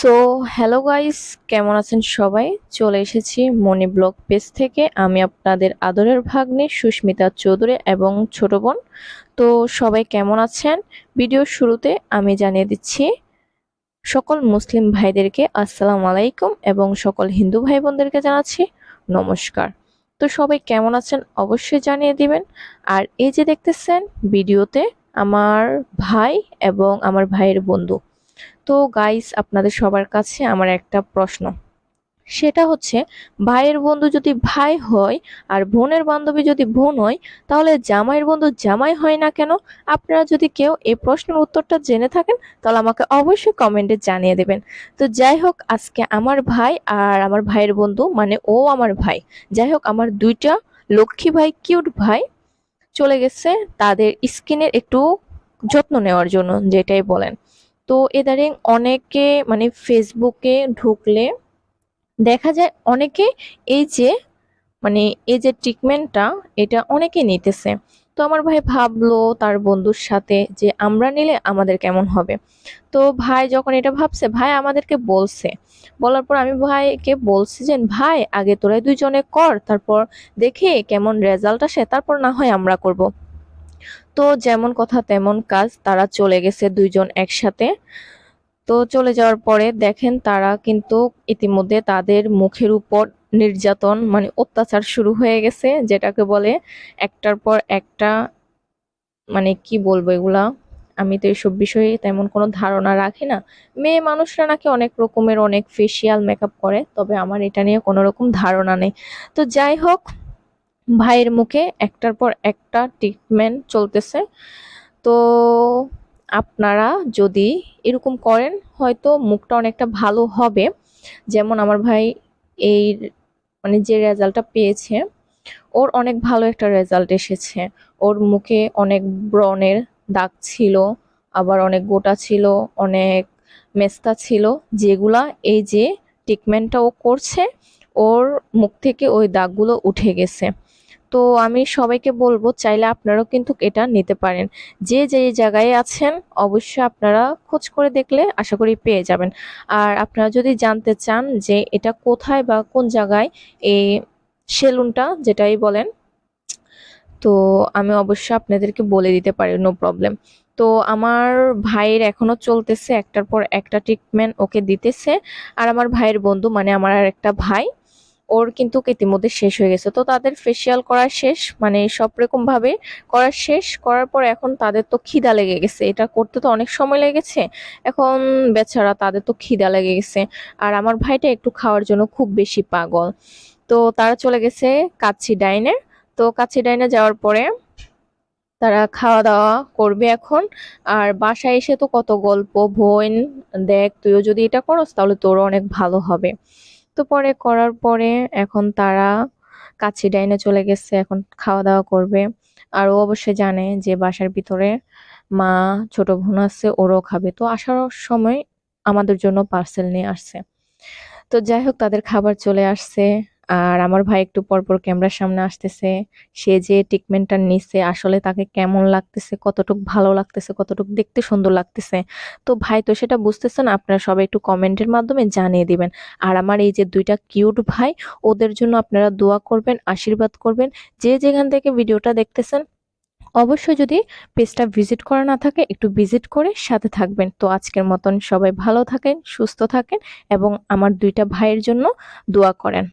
So hello guys কেমন আছেন সবাই? চলে এসেছি মনি ব্লগ পেজ থেকে। আমি আপনাদের আদরের ভাগ্নে সুস্মিতা চৌধুরী এবং ছোট বোন। তো সবাই কেমন আছেন? ভিডিওর শুরুতে আমি জানিয়ে দিচ্ছি, সকল মুসলিম ভাইদেরকে আসসালামু আলাইকুম এবং সকল হিন্দু ভাই বোনদেরকে জানাচ্ছি নমস্কার। তো সবাই কেমন আছেন অবশ্যই জানিয়ে দিবেন। আর এই যে দেখতেছেন, ভিডিওতে আমার ভাই এবং আমার ভাইয়ের বন্ধু। তো গাইস আপনাদের সবার কাছে আমার একটা প্রশ্ন। সেটা হচ্ছে, ভাইয়ের বন্ধু যদি ভাই হয় আর বোনের বান্ধবী যদি বোন হয়, তাহলে জামাইয়ের বন্ধু জামাই হয় না কেন? আপনারা যদি কেউ এই প্রশ্নের উত্তরটা জেনে থাকেন, তাহলে আমাকে অবশ্যই কমেন্টে জানিয়ে দেবেন। তো যাই হোক, আজকে আমার ভাই আর আমার ভাইয়ের বন্ধু মানে ও আমার ভাই, যাই হোক, আমার দুইটা লক্ষ্মী ভাই কিউট ভাই, চলে গেছে তাদের স্কিনের একটু যত্ন নেওয়ার জন্য, যেটাই বলেন। তো এদারিং অনেকে মানে ফেসবুকে ঢুকলে দেখা যায় অনেকে এই যে মানে এই যে ট্রিটমেন্টটা এটা অনেকে নিতেছে। তো আমার ভাই ভাবলো তার বন্ধুর সাথে যে, আমরা নিলে আমাদের কেমন হবে? তো ভাই যখন এটা ভাবছে, ভাই আমাদেরকে বলছে। বলার পর আমি ভাইকে বলছি যে, ভাই, আগে তোরা দুইজনে কর, তারপর দেখে কেমন রেজাল্ট আসে, তারপর না হয় আমরা করব। তো যেমন কথা তেমন কাজ, তারা চলে গেছে দুইজন একসাথে। তো চলে যাওয়ার পরে দেখেন তারা কিন্তু ইতিমধ্যে তাদের মুখের উপর নির্যাতন মানে অত্যাচার শুরু হয়ে গেছে, যেটাকে বলে একটার পর একটা মানে কি বলব এগুলা? আমি তো এইসব বিষয়ে তেমন কোনো ধারণা রাখি না। মেয়ে মানুষরা নাকি অনেক রকমের, অনেক ফেসিয়াল মেকআপ করে, তবে আমার এটা নিয়ে কোনো রকম ধারণা নেই। তো যাই হোক ভাইয়ের মুখে একটার পর একটা ট্রিটমেন্ট চলতেছে। তো আপনারা যদি এরকম করেন, হয়তো মুখটা অনেকটা ভালো হবে। যেমন আমার ভাই এই মানে যে রেজাল্টটা পেয়েছে, ওর অনেক ভালো একটা রেজাল্ট এসেছে। ওর মুখে অনেক ব্রণের দাগ ছিল, আবার অনেক গোটা ছিল, অনেক মেস্তা ছিল। যেগুলা এই যে ট্রিটমেন্টটা ও করছে, ওর মুখ থেকে ওই দাগগুলো উঠে গেছে। তো আমি সবাইকে বলব, চাইলে আপনারাও কিন্তু এটা নিতে পারেন। যে যে জায়গায় আছেন, অবশ্যই আপনারা খোঁজ করে দেখলে আশা করি পেয়ে যাবেন। আর আপনারা যদি জানতে চান যে এটা কোথায় বা কোন জায়গায় এই সেলুনটা, যেটাই বলেন, তো আমি অবশ্যই আপনাদেরকে বলে দিতে পারি, নো প্রবলেম। তো আমার ভাইয়ের এখনও চলতেছে, একটার পর একটা ট্রিটমেন্ট ওকে দিতেছে। আর আমার ভাইয়ের বন্ধু মানে আমার আর একটা ভাই ওর কিন্তু ইতিমধ্যে শেষ হয়ে গেছে। তো তাদের ফেসিয়াল করা শেষ মানে সব রকম ভাবে করা শেষ, করার পর এখন তাদের তো খিদা লেগে গেছে। এটা করতে তো অনেক সময় লেগেছে। এখন বেচারা তাদের তো খিদা লেগে গেছে। আর আমার ভাইটা একটু খাওয়ার জন্য খুব বেশি পাগল। তো তারা চলে গেছে কাচ্ছি ডাইনে। তো কাচ্ছি ডাইনে যাওয়ার পরে তারা খাওয়া দাওয়া করবে এখন। আর বাসায় এসে তো কত গল্প বোন দেখ, তুইও যদি এটা করস তাহলে তোরও অনেক ভালো হবে। তো পরে করার পরে এখন তারা কাছে ডাইনে চলে গেছে, এখন খাওয়া দাওয়া করবে। আর ও অবশ্যই জানে যে বাসার ভিতরে মা, ছোট বোন আছে, ওরও খাবে। তো আসার সময় আমাদের জন্য পার্সেল নিয়ে আসছে। তো যাই হোক, তাদের খাবার চলে আসছে। আর আমার ভাই একটু পরপর ক্যামেরার সামনে আসতেছে। সে যে ট্রিটমেন্টটা নিচ্ছে আসলে তাকে কেমন লাগতেছে, কতটুক ভালো লাগতেছে, কতটুক দেখতে সুন্দর লাগতেছে। তো ভাই, তো সেটা বুঝতেছেন, আপনারা সবাই একটু কমেন্টের মাধ্যমে জানিয়ে দিবেন। আর আমার এই যে দুইটা কিউট ভাই, ওদের জন্য আপনারা দোয়া করবেন, আশীর্বাদ করবেন। যে যেখান থেকে ভিডিওটা দেখতেছেন, অবশ্যই যদি পেজটা ভিজিট করা না থাকে, একটু ভিজিট করে সাথে থাকবেন। তো আজকের মতন সবাই ভালো থাকেন, সুস্থ থাকেন এবং আমার দুইটা ভাইয়ের জন্য দোয়া করেন।